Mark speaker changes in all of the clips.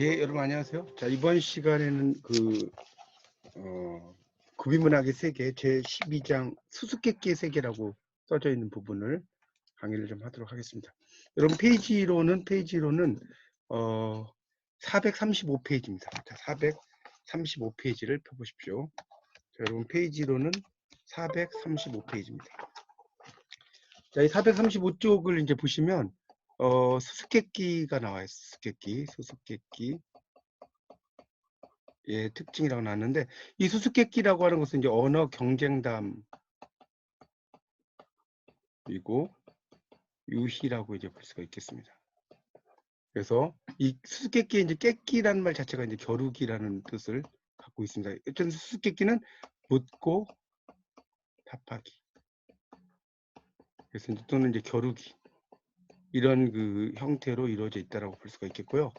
Speaker 1: 예, 여러분 안녕하세요. 자, 이번 시간에는 그, 어, 구비문학의 세계 제12장 수수께끼의 세계라고 써져 있는 부분을 강의를 좀 하도록 하겠습니다. 여러분 페이지로는, 페이지로는, 어, 435페이지입니다. 자, 435페이지를 펴 보십시오. 자, 여러분 페이지로는 435페이지입니다. 자, 이 435쪽을 이제 보시면, 어, 수수께끼가 나와요. 수수께끼, 수수께끼. 예, 특징이라고 나왔는데, 이 수수께끼라고 하는 것은 이제 언어 경쟁담이고, 유희라고 이제 볼 수가 있겠습니다. 그래서 이 수수께끼의 이제 깨끼라는 말 자체가 이제 겨루기라는 뜻을 갖고 있습니다. 어쨌든 수수께끼는 묻고 답하기. 그래서 이제 또는 이제 겨루기. 이런 그 형태로 이루어져 있다라고 볼 수가 있겠고요.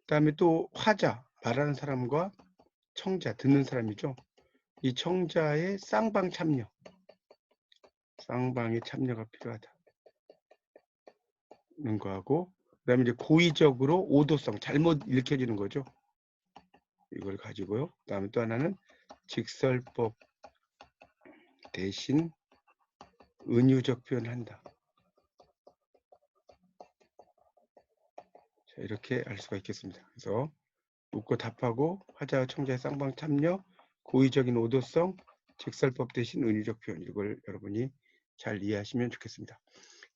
Speaker 1: 그다음에 또 화자 말하는 사람과 청자 듣는 사람이죠. 이 청자의 쌍방 참여, 쌍방의 참여가 필요하다는 거하고 그다음에 이제 고의적으로 오도성 잘못 읽혀지는 거죠. 이걸 가지고요. 그다음에 또 하나는 직설법 대신 은유적 표현한다. 자, 이렇게 알 수가 있겠습니다. 그래서 묻고 답하고 화자와 청자의 쌍방 참여, 고의적인 오도성, 직설법 대신 은유적 표현 이걸 여러분이 잘 이해하시면 좋겠습니다.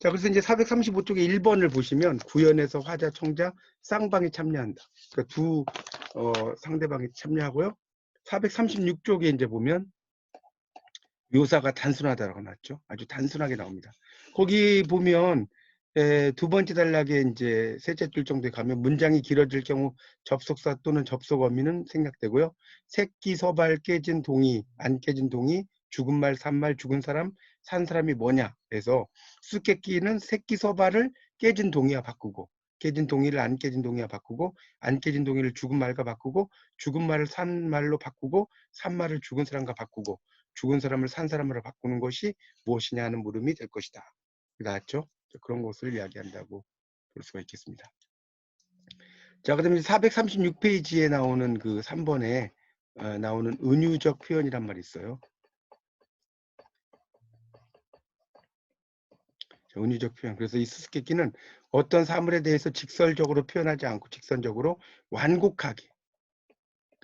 Speaker 1: 자, 그래서 이제 435쪽에 1번을 보시면 구연에서 화자, 청자, 쌍방이 참여한다. 그러니까 두 어, 상대방이 참여하고요. 436쪽에 이제 보면 묘사가 단순하다라고 나왔죠. 아주 단순하게 나옵니다. 거기 보면 에, 두 번째 단락에 이제 셋째 줄 정도에 가면 문장이 길어질 경우 접속사 또는 접속 어미는 생략되고요. 새끼 서발 깨진 동이 안 깨진 동이 죽은 말 산 말 죽은 사람 산 사람이 뭐냐 그래서 수수께끼는 새끼 서발을 깨진 동이와 바꾸고 깨진 동이를 안 깨진 동이와 바꾸고 안 깨진 동이를 죽은 말과 바꾸고 죽은 말을 산 말로 바꾸고 산 말을 죽은 사람과 바꾸고 죽은 사람을 산 사람으로 바꾸는 것이 무엇이냐 하는 물음이 될 것이다. 나왔죠? 그런 것을 이야기한다고 볼 수가 있겠습니다. 자, 그 다음에 436페이지에 나오는 그 3번에 어, 나오는 은유적 표현이란 말이 있어요. 자, 은유적 표현. 그래서 이 수수께끼는 어떤 사물에 대해서 직설적으로 표현하지 않고 직선적으로 완곡하게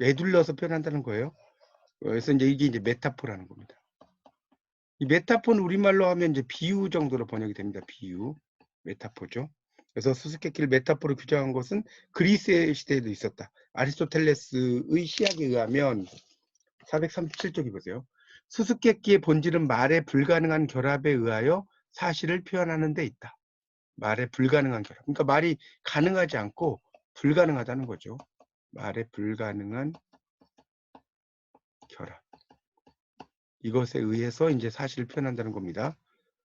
Speaker 1: 애둘러서 표현한다는 거예요. 그래서 이제 이게 이제 메타포라는 겁니다. 이 메타포는 우리말로 하면 이제 비유 정도로 번역이 됩니다. 비유. 메타포죠. 그래서 수수께끼를 메타포로 규정한 것은 그리스 시대에도 있었다. 아리스토텔레스의 시약에 의하면 437쪽이 보세요. 수수께끼의 본질은 말의 불가능한 결합에 의하여 사실을 표현하는 데 있다. 말의 불가능한 결합. 그러니까 말이 가능하지 않고 불가능하다는 거죠. 말의 불가능한 결합. 이것에 의해서 이제 사실을 표현한다는 겁니다.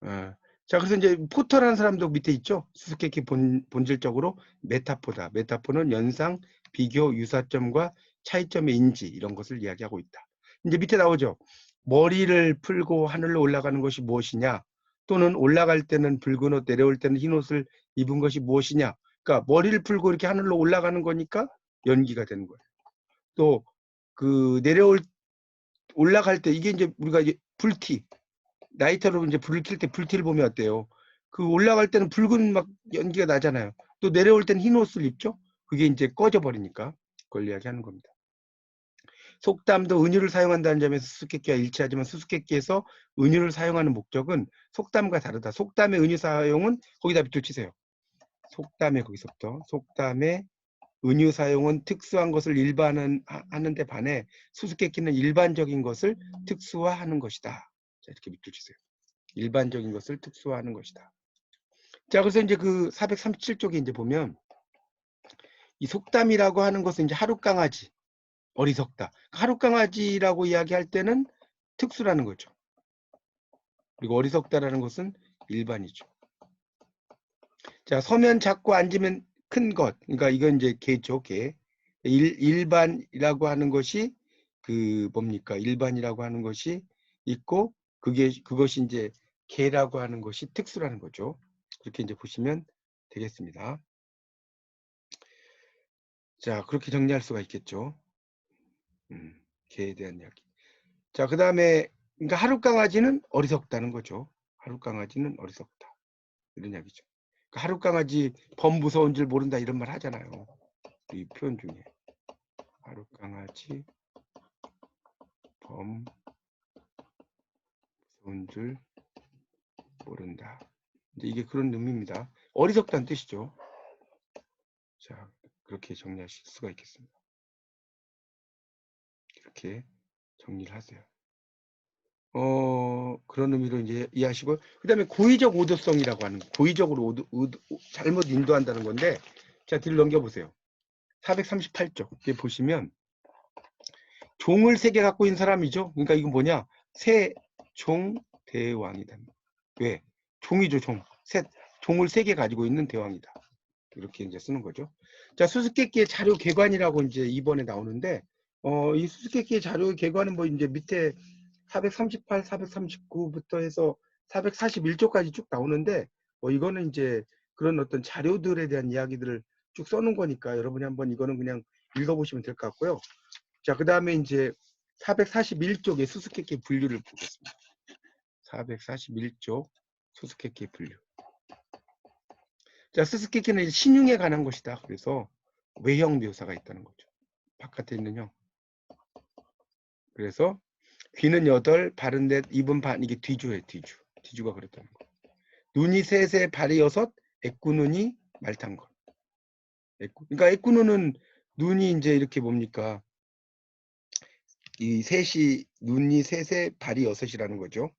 Speaker 1: 어. 자, 그래서 이제 포터라는 사람도 밑에 있죠. 수수께끼 본, 본질적으로 메타포다. 메타포는 연상, 비교, 유사점과 차이점의 인지 이런 것을 이야기하고 있다. 이제 밑에 나오죠. 머리를 풀고 하늘로 올라가는 것이 무엇이냐? 또는 올라갈 때는 붉은 옷, 내려올 때는 흰 옷을 입은 것이 무엇이냐? 그러니까 머리를 풀고 이렇게 하늘로 올라가는 거니까 연기가 되는 거예요. 또 그 내려올 올라갈 때 이게 이제 우리가 이제 불티 나이터로 이제 불을 킬때 불티를 보면 어때요? 그 올라갈 때는 붉은 막 연기가 나잖아요. 또 내려올 때는 흰 옷을 입죠. 그게 이제 꺼져 버리니까 그걸 이야기하는 겁니다. 속담도 은유를 사용한다는 점에서 수수께끼와 일치하지만 수수께끼에서 은유를 사용하는 목적은 속담과 다르다. 속담의 은유 사용은 거기다 밑줄 치세요. 속담에 거기서부터 속담의 은유 사용은 특수한 것을 일반하는 데 반해 수수께끼는 일반적인 것을 특수화하는 것이다. 자, 이렇게 밑줄 치세요. 일반적인 것을 특수화하는 것이다. 자, 그래서 이제 그 437쪽에 이제 보면 이 속담이라고 하는 것은 이제 하룻강아지, 어리석다. 하룻강아지라고 이야기할 때는 특수라는 거죠. 그리고 어리석다라는 것은 일반이죠. 자, 서면 작고 앉으면 큰 것. 그러니까 이건 이제 개. 일, 일반이라고 하는 것이 그 뭡니까? 일반이라고 하는 것이 있고 그게 그것이 이제 개라고 하는 것이 특수라는 거죠. 그렇게 이제 보시면 되겠습니다. 자, 그렇게 정리할 수가 있겠죠. 음, 개에 대한 이야기. 자, 그 다음에, 그러니까 하루 강아지는 어리석다는 거죠. 하루 강아지는 어리석다. 이런 이야기죠. 그러니까 하루 강아지 범 무서운 줄 모른다 이런 말 하잖아요. 이 표현 중에. 하루 강아지 범 무서운 줄 모른다. 이제 이게 그런 의미입니다. 어리석다는 뜻이죠. 자, 그렇게 정리하실 수가 있겠습니다. 이렇게 정리를 하세요. 어, 그런 의미로 이제 이해하시고, 그 다음에 고의적 오도성이라고 하는, 거, 고의적으로 오도, 오도, 잘못 인도한다는 건데, 자, 뒤를 넘겨보세요. 438쪽, 이게 보시면, 종을 세 개 갖고 있는 사람이죠. 그러니까 이건 뭐냐? 세, 종, 대왕이다. 왜? 종이죠, 종. 셋, 종을 세 개 가지고 있는 대왕이다. 이렇게 이제 쓰는 거죠. 자, 수수께끼의 자료 개관이라고 이제 이번에 나오는데, 어, 이 수수께끼의 자료 개관은 뭐 이제 밑에 438, 439부터 해서 441조까지 쭉 나오는데, 뭐 이거는 이제 그런 어떤 자료들에 대한 이야기들을 쭉 써놓은 거니까 여러분이 한번 이거는 그냥 읽어보시면 될 것 같고요. 자, 그 다음에 이제 441쪽의 수수께끼 분류를 보겠습니다. 441쪽 수수께끼 분류. 자, 수수께끼는 신용에 관한 것이다. 그래서 외형 묘사가 있다는 거죠. 바깥에 있는 형. 그래서 귀는 여덟, 발은 넷, 입은 반 이게 뒤주예요. 뒤주. 뒤주가 그랬다는 거. 눈이 셋에 발이 여섯, 애꾸눈이 말탄 것. 애꾸. 그러니까 애꾸눈은 눈이 이제 이렇게 뭡니까? 이 셋이 눈이 셋에 발이 여섯이라는 거죠.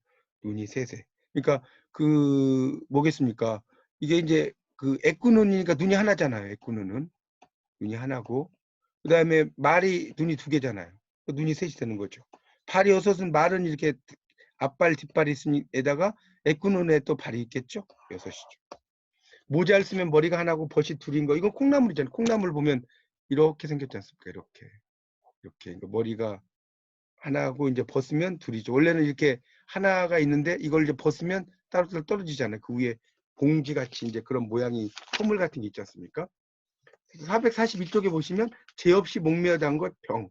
Speaker 1: 눈이 셋에. 그러니까 그 뭐겠습니까? 이게 이제 그 애꾸눈이니까 눈이 하나잖아요. 애꾸눈은 눈이 하나고 그 다음에 말이 눈이 두 개잖아요. 눈이 셋이 되는 거죠. 발이 여섯은 말은 이렇게 앞발 뒷발이 있으니에다가 애꾸눈에 또 발이 있겠죠. 여섯이죠. 모자를 쓰면 머리가 하나고 벗이 둘인 거. 이건 콩나물이잖아요. 콩나물 보면 이렇게 생겼지 않습니까? 이렇게 이렇게 그러니까 머리가 하나고 이제 벗으면 둘이죠. 원래는 이렇게 하나가 있는데 이걸 이제 벗으면 따로따로 떨어지잖아요. 그 위에 봉지 같이 이제 그런 모양이 선물 같은 게 있지 않습니까? 442쪽에 보시면 제 없이 목 메어 단것 병.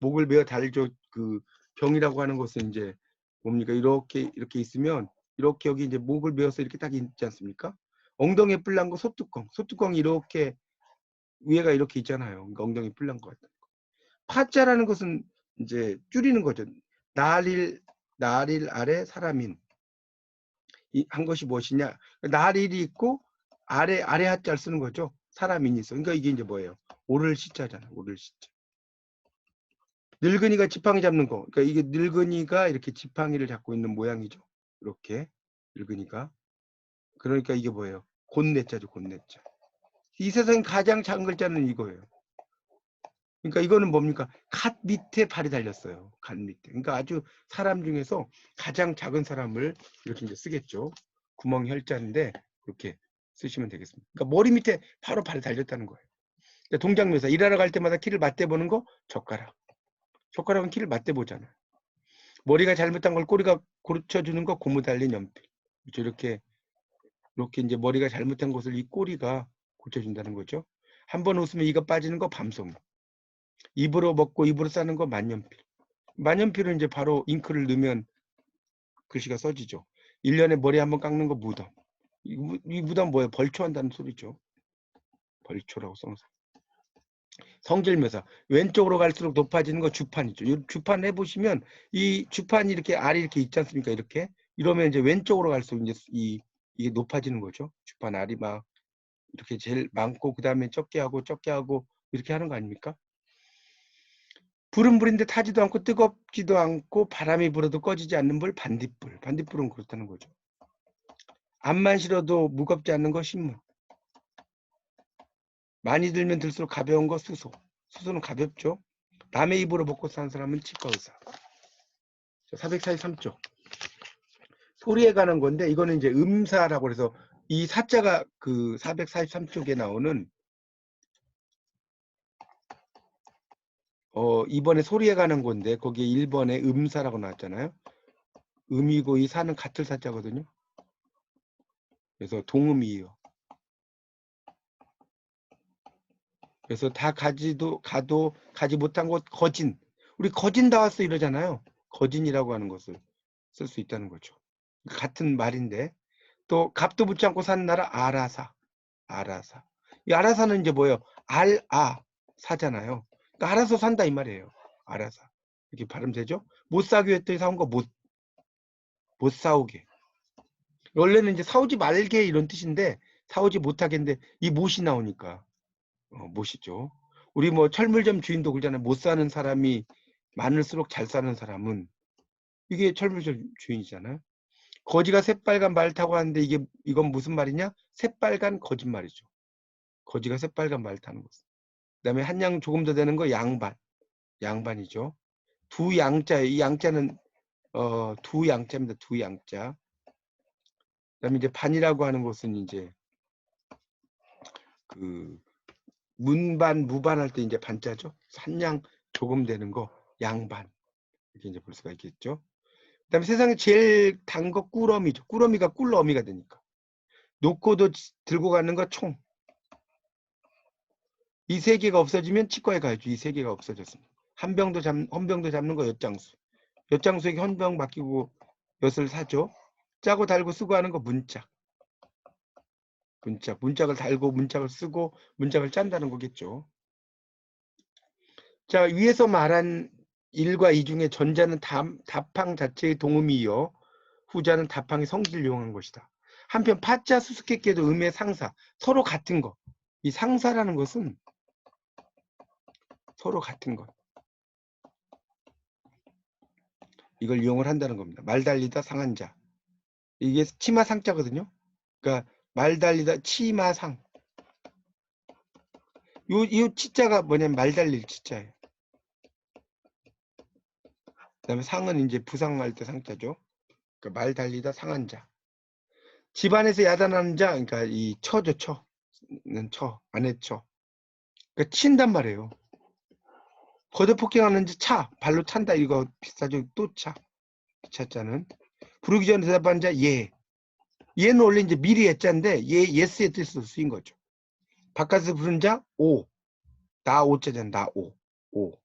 Speaker 1: 목을 메어 달죠. 그 병이라고 하는 것은 이제 뭡니까? 이렇게 이렇게 있으면 이렇게 여기 이제 목을 메어서 이렇게 딱 있지 않습니까? 엉덩이에 뿔난 거 소뚜껑. 소뚜껑이 이렇게 위에가 이렇게 있잖아요. 그러니까 엉덩이 뿔난 것 같다. 파자라는 것은 이제 줄이는 거죠. 날일 날일 아래 사람인 이, 한 것이 무엇이냐? 날일이 있고 아래 아래 하자를 쓰는 거죠. 사람인이 있어. 그러니까 이게 이제 뭐예요? 오를 시자잖아. 오를 시자. 늙은이가 지팡이 잡는 거. 그러니까 이게 늙은이가 이렇게 지팡이를 잡고 있는 모양이죠. 이렇게 늙은이가. 그러니까 이게 뭐예요? 곤내자죠. 곤내자. 이 세상에 가장 작은 글자는 이거예요. 그러니까 이거는 뭡니까? 갓 밑에 발이 달렸어요. 갓 밑에. 그러니까 아주 사람 중에서 가장 작은 사람을 이렇게 이제 쓰겠죠. 구멍 혈자인데 이렇게 쓰시면 되겠습니다. 그러니까 머리 밑에 바로 발이 달렸다는 거예요. 그러니까 동작 묘사 일하러 갈 때마다 키를 맞대보는 거 젓가락. 젓가락은 키를 맞대보잖아요. 머리가 잘못한 걸 꼬리가 고쳐주는 거 고무 달린 연필. 그렇죠? 이렇게 이렇게 이제 머리가 잘못한 것을 이 꼬리가 고쳐준다는 거죠. 한 번 웃으면 이가 빠지는 거 밤송이. 입으로 먹고 입으로 싸는 거 만년필. 만년필은 이제 바로 잉크를 넣으면 글씨가 써지죠. 1년에 머리 한 번 깎는 거 무덤. 이, 무, 이 무덤 뭐예요? 벌초한다는 소리죠. 벌초라고 써놓으세요. 성질 묘사. 왼쪽으로 갈수록 높아지는 거 주판이죠. 이 주판 해보시면 이 주판이 이렇게 알이 이렇게 있지 않습니까? 이렇게. 이러면 이제 왼쪽으로 갈수록 이제 이, 이게 높아지는 거죠. 주판 알이 막 이렇게 제일 많고 그 다음에 적게 하고 적게 하고 이렇게 하는 거 아닙니까? 불은 불인데 타지도 않고 뜨겁지도 않고 바람이 불어도 꺼지지 않는 불 반딧불. 반딧불은 그렇다는 거죠. 암만 실어도 무겁지 않는 거 신문. 많이 들면 들수록 가벼운 거 수소. 수소는 가볍죠. 남의 입으로 먹고 사는 사람은 치과 의사. 443쪽. 소리에 관한 건데 이거는 이제 음사라고 해서 이 사자가 그 443쪽에 나오는 어, 이번에 소리에 가는 건데 거기에 1번에 음사라고 나왔잖아요. 음이고 이 사는 같을 사자거든요. 그래서 동음이에요. 그래서 다 가지도 가도 가지 못한 곳 거진. 우리 거진 다 왔어 이러잖아요. 거진이라고 하는 것을 쓸 수 있다는 거죠. 같은 말인데 또 값도 붙지 않고 사는 나라 아라사. 아라사. 이 아라사는 이제 뭐예요? 알아 사잖아요. 그러니까 알아서 산다 이 말이에요. 알아사. 이렇게 발음 되죠? 못 사기 했더니 사온 거 못 못 사오게. 원래는 이제 사오지 말게 이런 뜻인데 사오지 못하겠는데 이 못이 나오니까 어, 못이죠. 우리 뭐 철물점 주인도 그러잖아요. 못 사는 사람이 많을수록 잘 사는 사람은 이게 철물점 주인이잖아요. 거지가 새빨간 말 타고 하는데 이게 이건 무슨 말이냐? 새빨간 거짓말이죠. 거지가 새빨간 말 타는 것. 그다음에 한 양 조금 더 되는 거 양반. 양반이죠. 두 양자. 이 양자는 어, 두 양자입니다. 두 양자. 그다음에 이제 반이라고 하는 것은 이제 그 문반 무반 할 때 이제 반자죠. 한양 조금 되는 거 양반 이렇게 이제 볼 수가 있겠죠. 그 다음에 세상에 제일 단거 꿀어미죠. 꿀어미가 꿀어미가 되니까. 놓고도 지- 들고 가는 거 총. 이 세 개가 없어지면 치과에 가야죠. 이 세 개가 없어졌습니다. 한 병도 잡, 헌병도 잡는 거 엿장수. 엿장수에게 헌병 맡기고 엿을 사죠. 짜고 달고 쓰고 하는 거 문짝. 문짝. 문짝을 달고 문짝을 쓰고 문짝을 짠다는 거겠죠. 자, 위에서 말한 1과 2 중에 전자는 답, 답항 자체의 동음이요. 후자는 답항의 성질을 이용한 것이다. 한편 파자 수수께끼도 음의 상사. 서로 같은 것. 이 상사라는 것은 서로 같은 것. 이걸 이용을 한다는 겁니다. 말 달리다 상한 자. 이게 치마 상자거든요. 그러니까 말 달리다 치마상. 요, 이 치자가 뭐냐면 말 달릴 치자예요. 그 다음에 상은 이제 부상할 때 상자죠. 그러니까 말 달리다 상한 자. 집안에서 야단하는 자, 그러니까 이 처죠, 처는 처, 안에 처. 그러니까 친단 말이에요. 거대 폭행하는 자, 차, 발로 찬다 이거 비슷하죠. 또 차, 차자는 부르기 전에 대답한 자, 예. 얘는 원래 이제 미리 했자인데 얘 예스의 뜻으로 쓰인 거죠. 바깥에서 부른 자, 오. 나 오자잖아, 나 오. 오.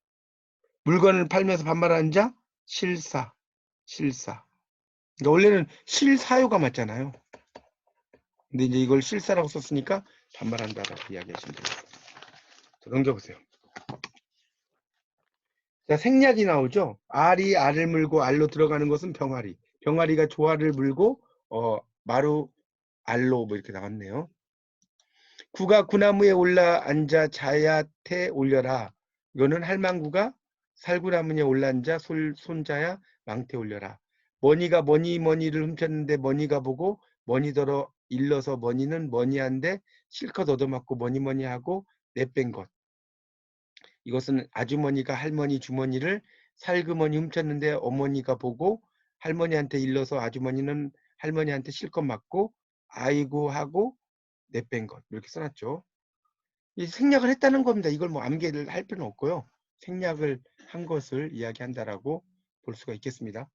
Speaker 1: 물건을 팔면서 반말하는 자, 실사, 실사. 그러니까 원래는 실사요가 맞잖아요. 근데 이제 이걸 실사라고 썼으니까 반말한다라고 이야기하시면 됩니다. 자, 넘겨보세요. 자, 생략이 나오죠. 알이 알을 물고 알로 들어가는 것은 병아리. 병아리가 조알을 물고 어, 마루 알로 뭐 이렇게 나왔네요. 구가 구나무에 올라 앉아 자야태 올려라. 이거는 할망구가 살구나무에 올라 앉아 솔, 손자야 망태 올려라. 머니가 머니 머니를 훔쳤는데 머니가 보고 머니더러 일러서 머니는 머니한데 실컷 얻어맞고 머니 머니 하고 내뺀 것. 이것은 아주머니가 할머니 주머니를 살그머니 훔쳤는데 어머니가 보고 할머니한테 일러서 아주머니는 할머니한테 실컷 맞고 아이고 하고 내뺀 것 이렇게 써놨죠. 이 생략을 했다는 겁니다. 이걸 뭐 암기를 할 필요는 없고요. 생략을 한 것을 이야기한다라고 볼 수가 있겠습니다.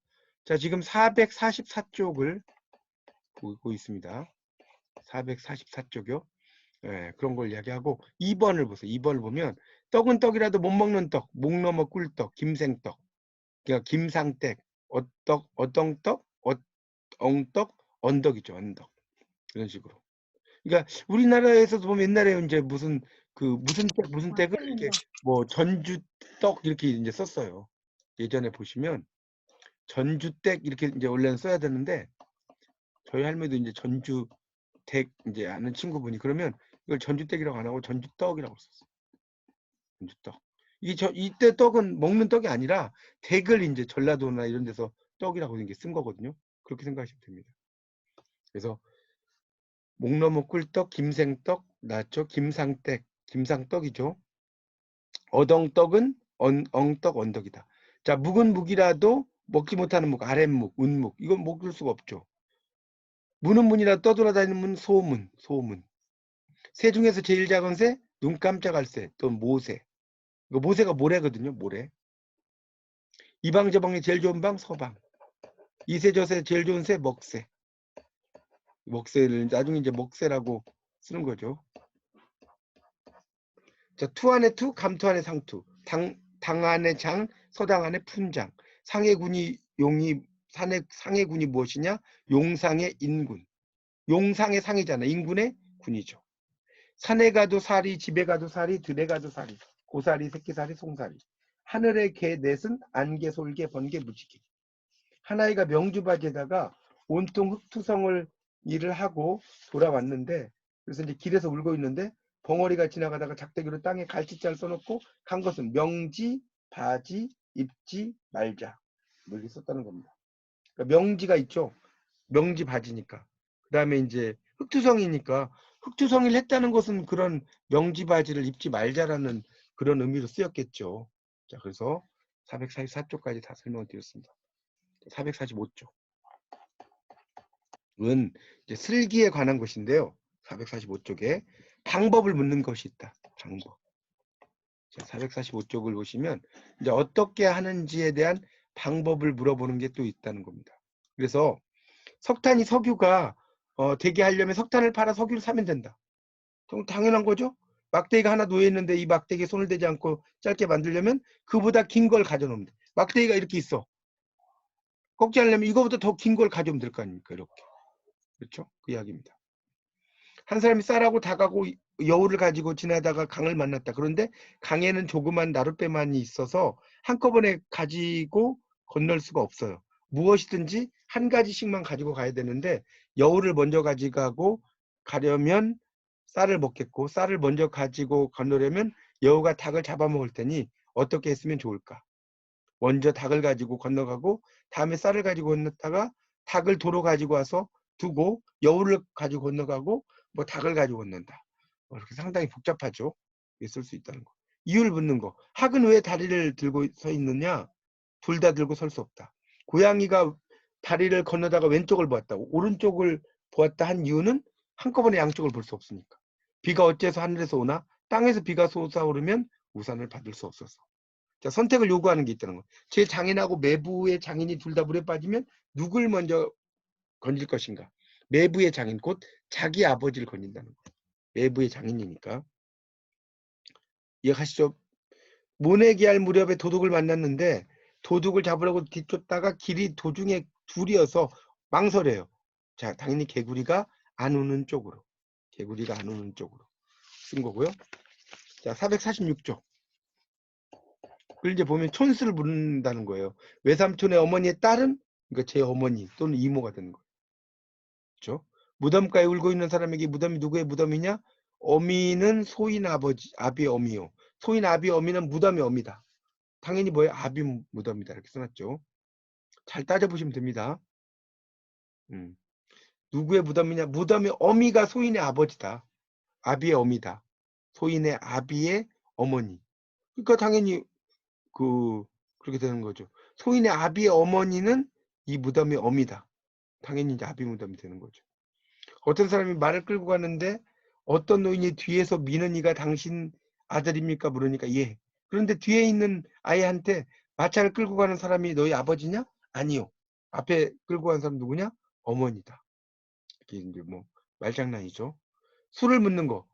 Speaker 1: 자, 지금 444쪽을 보고 있습니다. 444쪽이요. 예, 그런 걸 이야기하고 2번을 보세요. 2번을 보면 떡은 떡이라도 못 먹는 떡, 목 넘어 꿀떡, 김생떡, 그러니까 김상떡, 어떡, 어덩떡, 엉떡, 언덕이죠. 언덕. 이런 식으로. 그러니까 우리나라에서도 보면 옛날에 이제 무슨 그 무슨 떡 무슨 떡을 이렇게 뭐 전주떡 이렇게 이제 썼어요. 예전에 보시면 전주댁 이렇게 이제 원래는 써야 되는데 저희 할머니도 이제 전주댁 이제 아는 친구분이 그러면 이걸 전주댁이라고 안 하고 전주떡이라고 썼어요. 전주떡. 이 저 이때 떡은 먹는 떡이 아니라 댁을 이제 전라도나 이런 데서 떡이라고 이게 쓴 거거든요. 그렇게 생각하시면 됩니다. 그래서 목넘어 꿀떡, 김생떡, 나죠? 김상떡, 김상떡이죠. 어덩떡은 언, 엉떡, 언덕이다. 자, 묵은 묵이라도 먹지 못하는 묵, 아랫묵, 운묵. 이건 먹을 수가 없죠. 문은 문이라 떠돌아다니는 문, 소문, 소문. 새 중에서 제일 작은 새, 눈 깜짝할 새, 또 모새. 이거 모새가 모래거든요, 모래. 이방저 방이 제일 좋은 방, 서방. 이새 저새 제일 좋은 새, 먹새. 먹새를 나중에 이제 먹새라고 쓰는 거죠. 자, 투 안에 투, 감투 안에 상투. 당, 당 안에 장, 서당 안에 fun장. 상해 군이 용이 산해, 상해 군이 무엇이냐? 용상의 인군. 용상의 상이잖아. 인군의 군이죠. 산에 가도 사리, 집에 가도 사리, 들에 가도 사리. 고사리, 새끼사리, 송사리. 하늘의 개 넷은 안개, 솔개, 번개, 무지개. 하나이가 명주바지에다가 온통 흑투성을 일을 하고 돌아왔는데 그래서 이제 길에서 울고 있는데 벙어리가 지나가다가 작대기로 땅에 갈치자를 써놓고 간 것은 명지, 바지, 입지, 말자 뭐 이렇게 썼다는 겁니다. 그러니까 명지가 있죠. 명지 바지니까. 그 다음에 이제 흑투성이니까 흑투성이를 했다는 것은 그런 명지 바지를 입지 말자라는 그런 의미로 쓰였겠죠. 자, 그래서 444쪽까지 다 설명을 드렸습니다. 445쪽. 은 이제 슬기에 관한 것인데요. 445쪽에 방법을 묻는 것이 있다. 방법. 자, 445쪽을 보시면 이제 어떻게 하는지에 대한 방법을 물어보는 게 또 있다는 겁니다. 그래서 석탄이 석유가 어, 되게 하려면 석탄을 팔아 석유를 사면 된다. 그럼 당연한 거죠. 막대기가 하나 놓여 있는데 이 막대기에 손을 대지 않고 짧게 만들려면 그보다 긴 걸 가져놓으면 돼. 막대기가 이렇게 있어. 꺾지 않으려면 이거보다 더 긴 걸 가져오면 될 거 아닙니까? 이렇게. 그렇죠? 그 이야기입니다. 한 사람이 쌀하고 닭하고 여우를 가지고 지나다가 강을 만났다. 그런데 강에는 조그만 나룻배만이 있어서 한꺼번에 가지고 건널 수가 없어요. 무엇이든지 한 가지씩만 가지고 가야 되는데 여우를 먼저 가져가고 가려면 쌀을 먹겠고 쌀을 먼저 가지고 건너려면 여우가 닭을 잡아먹을 테니 어떻게 했으면 좋을까? 먼저 닭을 가지고 건너가고 다음에 쌀을 가지고 건넜다가 닭을 도로 가지고 와서 두고 여우를 가지고 건너가고 뭐 닭을 가지고 건넌다. 뭐 이렇게 상당히 복잡하죠. 있을 수 있다는 거. 이유를 묻는 거. 학은 왜 다리를 들고 서 있느냐? 둘 다 들고 설 수 없다. 고양이가 다리를 건너다가 왼쪽을 보았다. 오른쪽을 보았다 한 이유는 한꺼번에 양쪽을 볼 수 없으니까. 비가 어째서 하늘에서 오나 땅에서 비가 솟아오르면 우산을 받을 수 없어서. 자, 선택을 요구하는 게 있다는 거. 제 장인하고 매부의 장인이 둘 다 물에 빠지면 누굴 먼저 건질 것인가? 매부의 장인 곧 자기 아버지를 건진다는 거예요. 매부의 장인이니까. 이해하시죠? 모내기 할 무렵에 도둑을 만났는데 도둑을 잡으려고 뒤쫓다가 길이 도중에 둘이어서 망설여요. 자, 당연히 개구리가 안 오는 쪽으로. 개구리가 안 오는 쪽으로 쓴 거고요. 자, 446쪽. 그걸 이제 보면 촌수를 부른다는 거예요. 외삼촌의 어머니의 딸은 그러니까 제 어머니 또는 이모가 되는 거예요. 그렇죠? 무덤가에 울고 있는 사람에게 무덤이 누구의 무덤이냐? 어미는 소인 아버지, 아비 어미요. 소인 아비 어미는 무덤의 어미다. 당연히 뭐예요? 아비 무덤이다. 이렇게 써놨죠. 잘 따져보시면 됩니다. 음. 누구의 무덤이냐? 무덤의 어미가 소인의 아버지다. 아비의 어미다. 소인의 아비의 어머니. 그러니까 당연히 그 그렇게 되는 거죠. 소인의 아비의 어머니는 이 무덤의 어미다. 당연히 이제 아비 무덤이 되는 거죠. 어떤 사람이 말을 끌고 가는데 어떤 노인이 뒤에서 미는 이가 당신 아들입니까? 물으니까 예. 그런데 뒤에 있는 아이한테 마차를 끌고 가는 사람이 너희 아버지냐? 아니요. 앞에 끌고 간 사람 누구냐? 어머니다. 이게 이제 뭐 말장난이죠. 술을 묻는 거.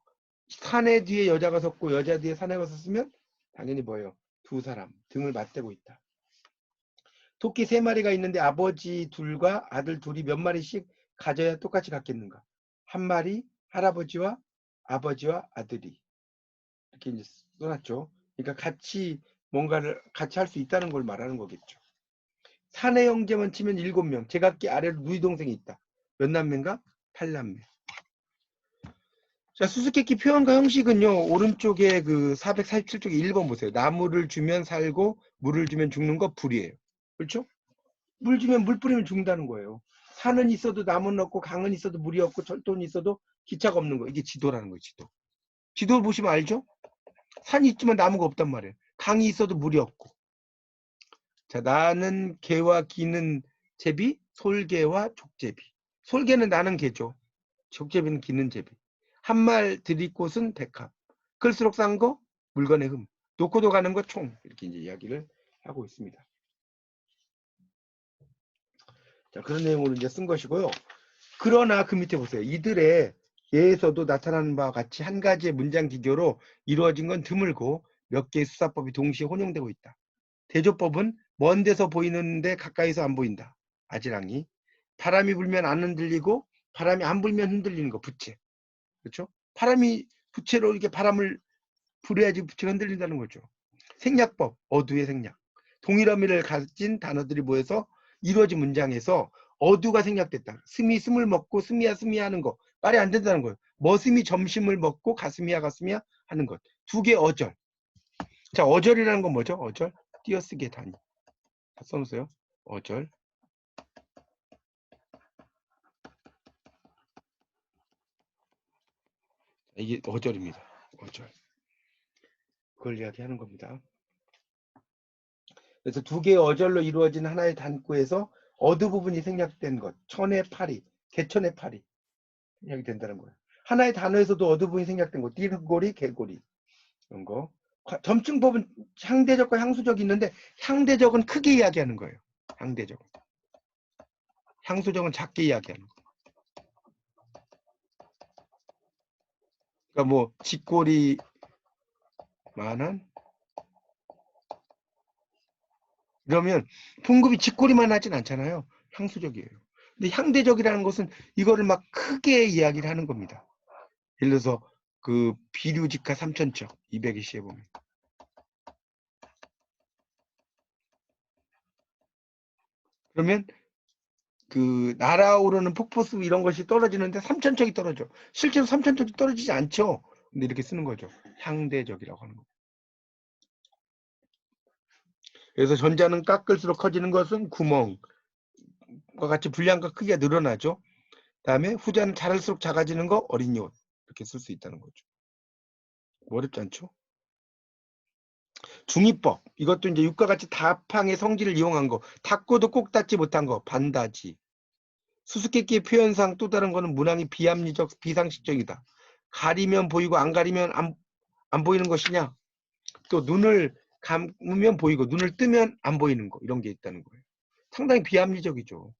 Speaker 1: 사내 뒤에 여자가 섰고 여자 뒤에 사내가 섰으면 당연히 뭐예요? 두 사람 등을 맞대고 있다. 토끼 세 마리가 있는데 아버지 둘과 아들 둘이 몇 마리씩 가져야 똑같이 갖겠는가? 한 마리 할아버지와 아버지와 아들이 이렇게 이제 써놨죠. 그러니까 같이 뭔가를 같이 할 수 있다는 걸 말하는 거겠죠. 사내 형제만 치면 일곱 명, 제각기 아래로 누이 동생이 있다. 몇 남매인가? 8남매. 자, 수수께끼 표현과 형식은요. 오른쪽에 그 447쪽에 1번 보세요. 나무를 주면 살고 물을 주면 죽는 거 불이에요. 그렇죠? 물 주면 물 뿌리면 죽는다는 거예요. 산은 있어도 나무는 없고 강은 있어도 물이 없고 철도는 있어도 기차가 없는 거. 이게 지도라는 거예요. 지도. 지도 보시면 알죠? 산이 있지만 나무가 없단 말이에요. 강이 있어도 물이 없고. 자, 나는 개와 기는 제비, 솔개와 족제비. 솔개는 나는 개죠. 족제비는 기는 제비. 한말 들일 곳은 백합. 클수록 싼 거 물건의 흠. 놓고도 가는 거 총. 이렇게 이제 이야기를 하고 있습니다. 자, 그런 내용으로 이제 쓴 것이고요. 그러나 그 밑에 보세요. 이들의 예에서도 나타나는 바와 같이 한 가지의 문장 기교로 이루어진 건 드물고 몇 개의 수사법이 동시에 혼용되고 있다. 대조법은 먼 데서 보이는데 가까이서 안 보인다. 아지랑이. 바람이 불면 안 흔들리고 바람이 안 불면 흔들리는 거 부채. 그렇죠? 바람이 부채로 이렇게 바람을 불어야지 부채가 흔들린다는 거죠. 생략법, 어두의 생략. 동일한 의미를 가진 단어들이 모여서 이루어진 문장에서 어두가 생략됐다. 스미 스물 먹고 스미야 스미야 하는 거 말이 안 된다는 거예요. 머슴이 점심을 먹고 가슴이야 가슴이야 하는 것. 두 개 어절. 자 어절이라는 건 뭐죠? 어절 띄어쓰기의 단위. 다 써놓으세요. 어절. 이게 어절입니다. 어절. 그걸 이야기하는 겁니다. 그래서 두 개의 어절로 이루어진 하나의 단구에서 어두 부분이 생략된 것, 천의 파리, 개천의 파리 생략이 된다는 거예요. 하나의 단어에서도 어두 부분이 생략된 것, 띠르고리, 개고리 이런 거. 과- 점층법은 향대적과 향수적이 있는데 향대적은 크게 이야기하는 거예요. 향대적. 향수적은 작게 이야기하는 거. 그러니까 뭐 직골이만한 그러면 풍급이 직골이만 하진 않잖아요. 향수적이에요. 근데 향대적이라는 것은 이거를 막 크게 이야기를 하는 겁니다. 예를 들어서 그 비류직화 삼천척 200의 보면 그러면 그 날아오르는 폭포수 이런 것이 떨어지는데 삼천척이 떨어져. 실제로 삼천척이 떨어지지 않죠. 근데 이렇게 쓰는 거죠. 향대적이라고 하는 거. 그래서 전자는 깎을수록 커지는 것은 구멍과 같이 분량과 크기가 늘어나죠. 다음에 후자는 자랄수록 작아지는 거 어린이 옷 이렇게 쓸 수 있다는 거죠. 어렵지 않죠? 중이법. 이것도 이제 육과 같이 다팡의 성질을 이용한 거. 닫고도 꼭 닫지 못한 거. 반다지. 수수께끼의 표현상 또 다른 거는 문항이 비합리적 비상식적이다. 가리면 보이고 안 가리면 안, 안 보이는 것이냐? 또 눈을 감으면 보이고 눈을 뜨면 안 보이는 거. 이런 게 있다는 거예요. 상당히 비합리적이죠.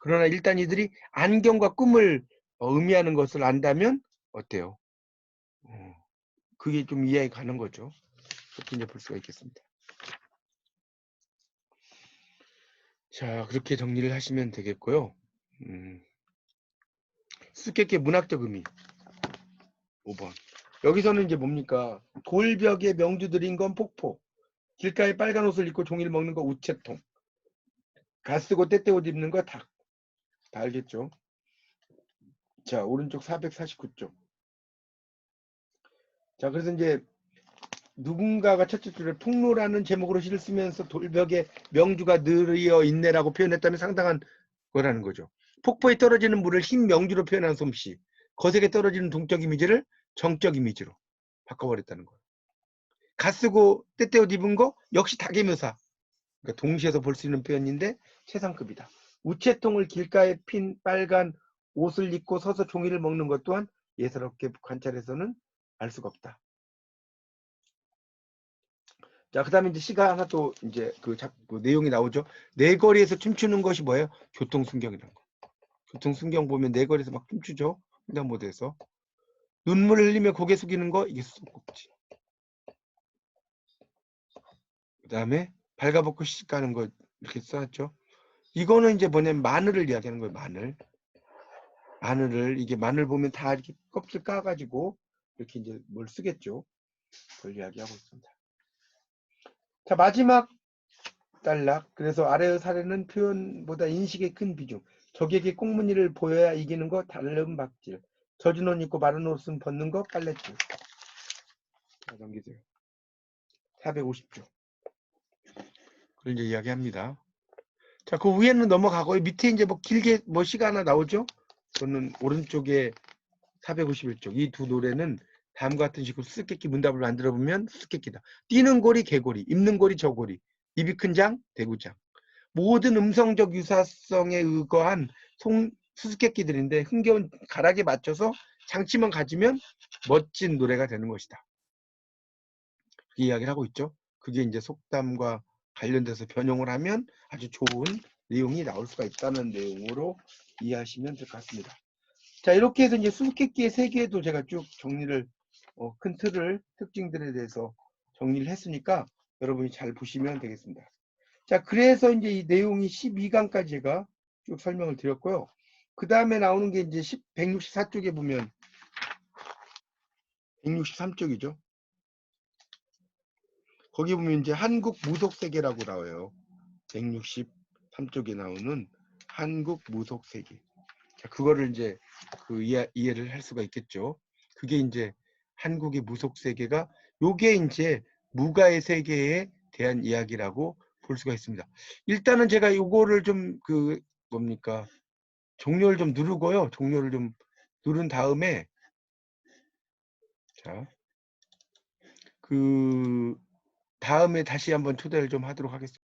Speaker 1: 그러나 일단 이들이 안경과 꿈을 어, 의미하는 것을 안다면 어때요? 어, 그게 좀 이해가 가는 거죠 그렇게 이제 볼 수가 있겠습니다. 자, 그렇게 정리를 하시면 되겠고요. 음, 수수께끼 문학적 의미 5번. 여기서는 이제 뭡니까? 돌벽에 명주 들인 건 폭포. 길가에 빨간 옷을 입고 종이를 먹는 거 우체통. 가 쓰고 때때옷 입는 거 닭. 다 알겠죠? 자, 오른쪽 449쪽. 자, 그래서 이제 누군가가 첫째 줄에 풍로라는 제목으로 시를 쓰면서 돌벽에 명주가 늘어 있네라고 표현했다면 상당한 거라는 거죠. 폭포에 떨어지는 물을 흰 명주로 표현한 솜씨. 거세게 떨어지는 동적 이미지를 정적 이미지로 바꿔버렸다는 거예요. 갓 쓰고 때때 옷 입은 거 역시 다개묘사. 그러니까 동시에서 볼 수 있는 표현인데 최상급이다. 우체통을 길가에 핀 빨간 옷을 입고 서서 종이를 먹는 것 또한 예사롭게 관찰해서는 알 수가 없다. 자, 그 다음에 이제 시가 하나 또 이제 그, 작, 그 내용이 나오죠. 내거리에서 춤추는 것이 뭐예요? 교통순경이라는 거. 교통순경 보면 내거리에서 막 춤추죠. 횡단보도에서. 눈물을 흘리며 고개 숙이는 거, 이게 수도꼭지. 그 다음에 발가벗고 시집 가는 거 이렇게 써놨죠. 이거는 이제 뭐냐면 마늘을 이야기하는 거예요. 마늘. 마늘을 이게 마늘 보면 다 이렇게 껍질 까가지고 이렇게 이제 뭘 쓰겠죠. 그걸 이야기하고 있습니다. 자 마지막 단락. 그래서 아래의 사례는 표현보다 인식에 큰 비중. 적에게 꽁무니를 보여야 이기는 거 다른 박질. 젖은 옷 입고 마른 옷은 벗는 거 빨래줄. 자 넘기세요. 450조. 그걸 이제 이야기합니다. 자 그 위에는 넘어가고 밑에 이제 뭐 길게 뭐 시가 하나 나오죠? 저는 오른쪽에 451쪽 이 두 노래는 다음과 같은 식으로 수수께끼 문답을 만들어 보면 수수께끼다. 뛰는 고리 개고리, 입는 고리 저고리, 입이 큰 장 대구장. 모든 음성적 유사성에 의거한 송, 수수께끼들인데 흥겨운 가락에 맞춰서 장치만 가지면 멋진 노래가 되는 것이다. 그 이야기를 하고 있죠. 그게 이제 속담과 관련돼서 변형을 하면 아주 좋은 내용이 나올 수가 있다는 내용으로 이해하시면 될 것 같습니다. 자, 이렇게 해서 이제 수수께끼의 세계도 제가 쭉 정리를, 어, 큰 틀을, 특징들에 대해서 정리를 했으니까 여러분이 잘 보시면 되겠습니다. 자, 그래서 이제 이 내용이 12강까지 제가 쭉 설명을 드렸고요. 그 다음에 나오는 게 이제 10, 164쪽에 보면 163쪽이죠. 거기 보면 이제 한국 무속 세계라고 나와요. 163쪽에 나오는 한국 무속 세계. 자, 그거를 이제 그 이해, 이해를 할 수가 있겠죠. 그게 이제 한국의 무속 세계가 요게 이제 무가의 세계에 대한 이야기라고 볼 수가 있습니다. 일단은 제가 요거를 좀 그 뭡니까 종료를 좀 누르고요. 종료를 좀 누른 다음에 자, 그 다음에 다시 한번 초대를 좀 하도록 하겠습니다.